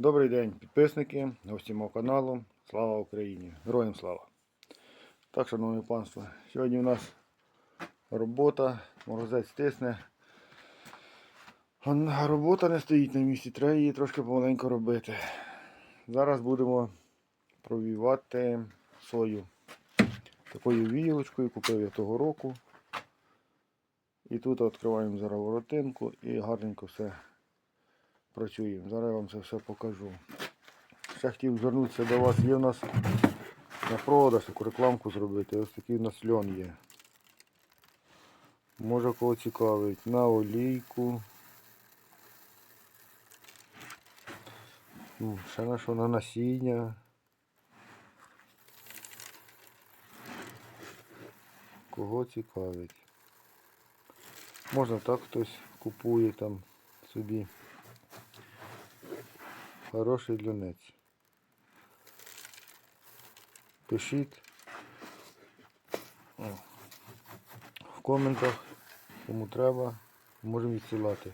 Добрий день, підписники, гості мого каналу. Слава Україні! Героям слава! Так, шановне панство, сьогодні у нас робота, морозець тисне. Робота не стоїть на місці, треба її трошки помаленько робити. Зараз будемо провівати сою такою віялочкою, купив я того року. І тут відкриваємо зараз воротинку і гарненько все працюємо. Зараз я вам це все покажу. Ще хотів звернутися до вас. Є в нас на продаж таку рекламку зробити. Ось такий у нас льон є. Може кого цікавить. На олійку. Ну, Ще на що на насіння. Кого цікавить. Можна так хтось купує там собі. Хороший льонець. Пишіть в коментах, кому треба, можемо відсилати.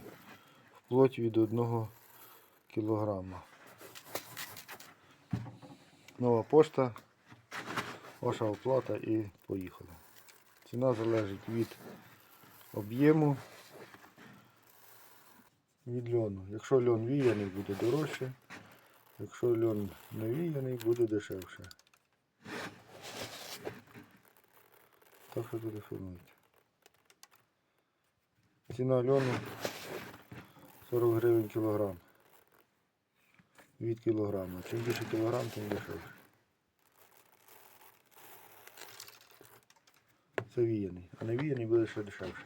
Вплоть від 1 кілограма. Нова пошта, ваша оплата і поїхали. Ціна залежить від об'єму від льону. Якщо льон віяний, буде дорожче. Якщо льон не віяний, буде дешевше. Так що телефонуйте. Ціна льону 40 гривень кілограм. Від кілограма. Чим більше кілограм, тим дешевше. Це віяний. А не віяний буде ще дешевше.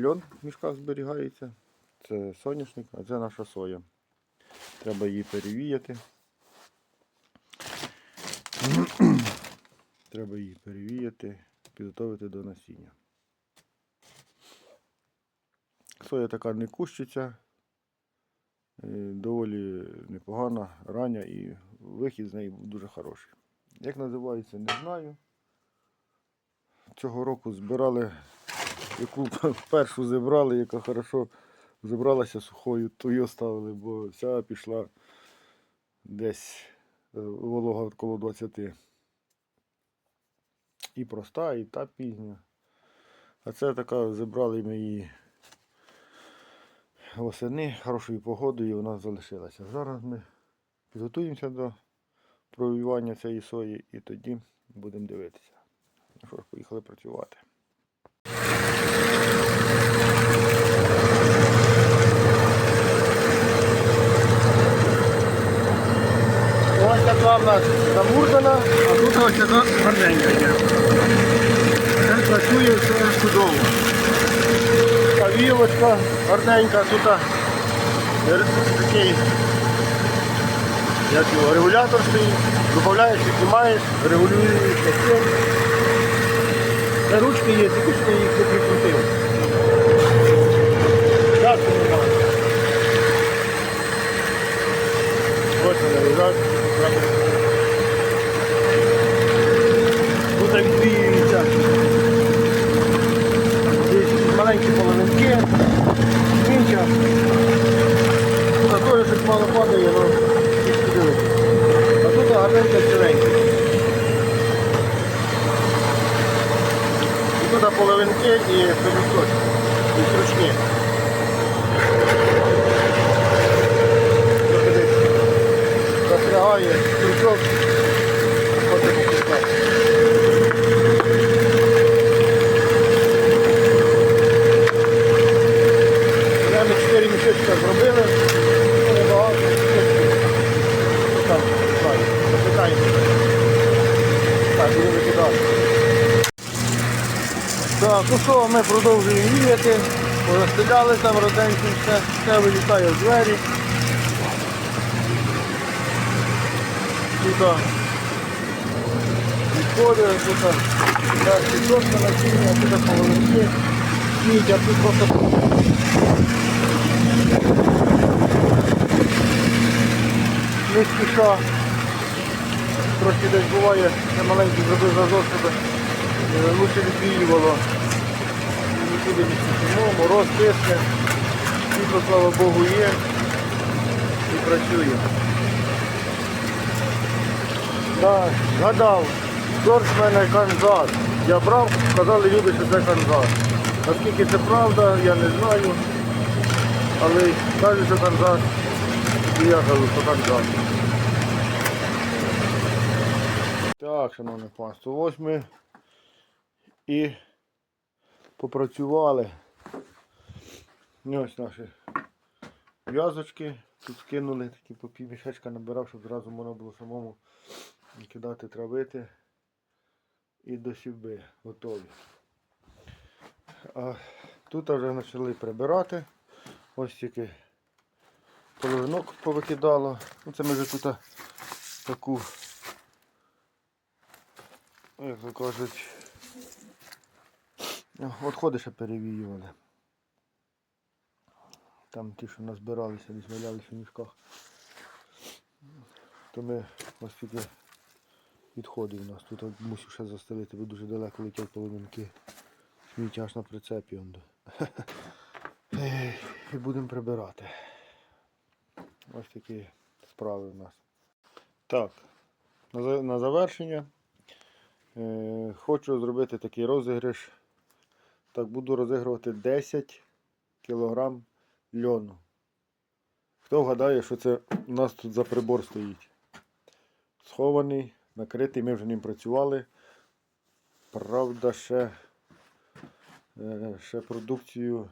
Льон в мішках зберігається. Це соняшник, а це наша соя. Треба її перевіяти. Треба її перевіяти, підготовити до насіння. Соя така не кущиться, е, доволі непогана, рання і вихід з неї був дуже хороший. Як називається, не знаю. Цього року збирали, яку першу зібрали, яка хорошо зібралася сухою, ту й оставили, бо вся пішла десь е, волога коло 20. І проста, і та пізня. А це така зібрали ми її восени хорошою погодою і вона залишилася. Зараз ми підготуємося до провівання цієї сої і тоді будемо дивитися. Що ж, поїхали працювати. Така в нас а тут ось така гарненька є. Це працює все чудово. Така вілочка гарненька, тут такий як його, регулятор стоїть, додаєш, піднімаєш, регулюєш. Це ручки є, тільки що їх не прикрутив. Ось вони. Тут відвіюються. Десь маленькі половинки. Інша. Тут теж щось мало падає, але дивиться. А тут гарненько ціленько. І тут половинки і пелюсточки. І стручки. 4 зробили, небагато. Запитаємо. Так, будемо викидати. Так, ну що, ми продовжуємо віяти. Порозстріляли там роденько все, все вилітає в двері. Тут відходи, тут так, підсотка насіння, тут половинки. А тут просто не спіша. Трошки десь буває, я маленький зробив зазор, щоб е, лучше відвіювало. Нікуди не спішимо, мороз тисне, світло, слава Богу, є. І працюємо. Так, згадав, сорт в мене Канзас. Я брав, казали люди, що це Канзас. Наскільки це правда, я не знаю. Але кажуть, що Канзас. І я кажу, що Канзас. Так, шановне панство, ось ми і попрацювали. Ось наші в'язочки. Тут скинули, такі по пів мішечка набирав, щоб зразу можна було самому кидати, травити. І до сівби готові. А тут вже почали прибирати. Ось тільки половинок повикидало. Ну, це ми вже тут таку, як то кажуть, відходи ще перевіювали. Там ті, що назбиралися, десь валялися в мішках. То ми ось тільки відходи у нас. Тут мусив ще застелити, бо дуже далеко летять половинки. Сміття аж на прицепі. І будемо прибирати. Ось такі справи у нас. Так, на, завершення е, хочу зробити такий розіграш. Так, буду розігрувати 10 кілограм льону. Хто вгадає, що це у нас тут за прибор стоїть? Схований, накритий, ми вже ним працювали. Правда, ще, е, ще продукцію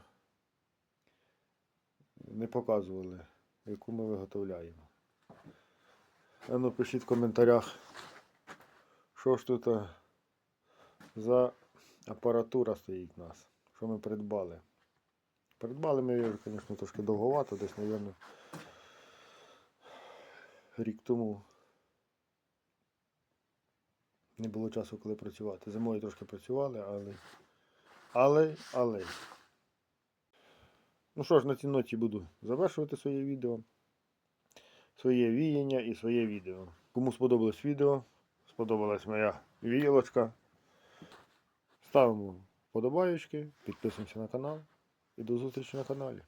не показували, яку ми виготовляємо. А ну пишіть в коментарях, що ж тут за апаратура стоїть у нас, що ми придбали. Придбали ми її, звісно, трошки довговато, десь, мабуть, рік тому. Не було часу, коли працювати. Зимою трошки працювали, але. Але, але. Ну що ж, на цій ноті буду завершувати своє відео. Своє віяння і своє відео. Кому сподобалось відео, сподобалась моя віялочка. Ставимо вподобаєчки, підписуємося на канал і до зустрічі на каналі.